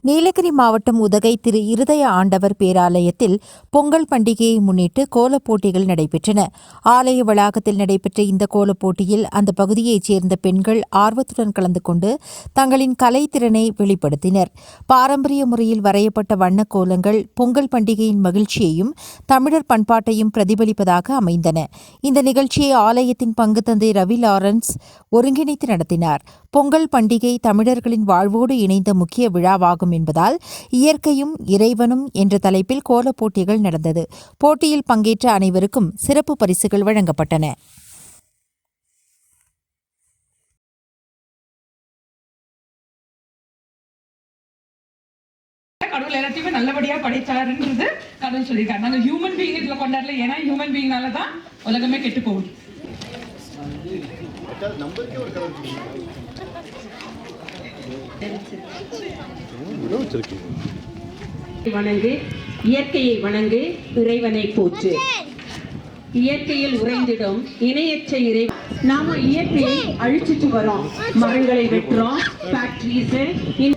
நீலகிரி மாவட்டம் உதகை திரு இருதய ஆண்டவர் பேராலயத்தில் பொங்கல் பண்டிகையை முன்னிட்டு கோலப் போட்டிகள் நடைபெற்றன. ஆலய வளாகத்தில் நடைபெற்ற இந்த கோலப் போட்டியில் அந்த பகுதியைச் சேர்ந்த பெண்கள் ஆர்வத்துடன் கலந்து கொண்டு தங்களின் கலைத்திறனை வெளிப்படுத்தினர். பாரம்பரிய முறையில் வரையப்பட்ட வண்ணக் கோலங்கள் பொங்கல் பண்டிகையின் மகிழ்ச்சியையும் தமிழர் பண்பாட்டையும் பிரதிபலிப்பதாக அமைந்தன. இந்த நிகழ்ச்சியை ஆலயத்தின் பங்கு தந்தை ரவி லாரன்ஸ் ஒருங்கிணைத்து நடத்தினார். பொங்கல் பண்டிகை தமிழர்களின் வாழ்வோடு இணைந்த முக்கிய விழாவாகும் என்பதால் இயற்கையும் இறைவனும் என்ற தலைப்பில் கோலப் போட்டிகள் நடந்தது. போட்டியில் பங்கேற்ற அனைவருக்கும் சிறப்பு பரிசுகள் வழங்கப்பட்டன. கடவுள் எல்லாத்தையுமே நல்லபடியா படைச்சாருன்றது கடவுள் சொல்லியிருக்காரு. நாங்க ஹியூமன் பீயிங் இதுல கொண்டாடல. ஏன்னா ஹியூமன் பீயிங்னால தான் உலகமே கெட்டு போகுது. வணங்கு இயற்கையை வணங்கு இறைவனை போற்று. இயற்கையில் உறைந்திடும் இணையற்ற இறை நாம இயற்கையை அழிச்சிட்டு வரோம். மரங்களை வெட்டுறோம். ஃபேக்டரிஸ்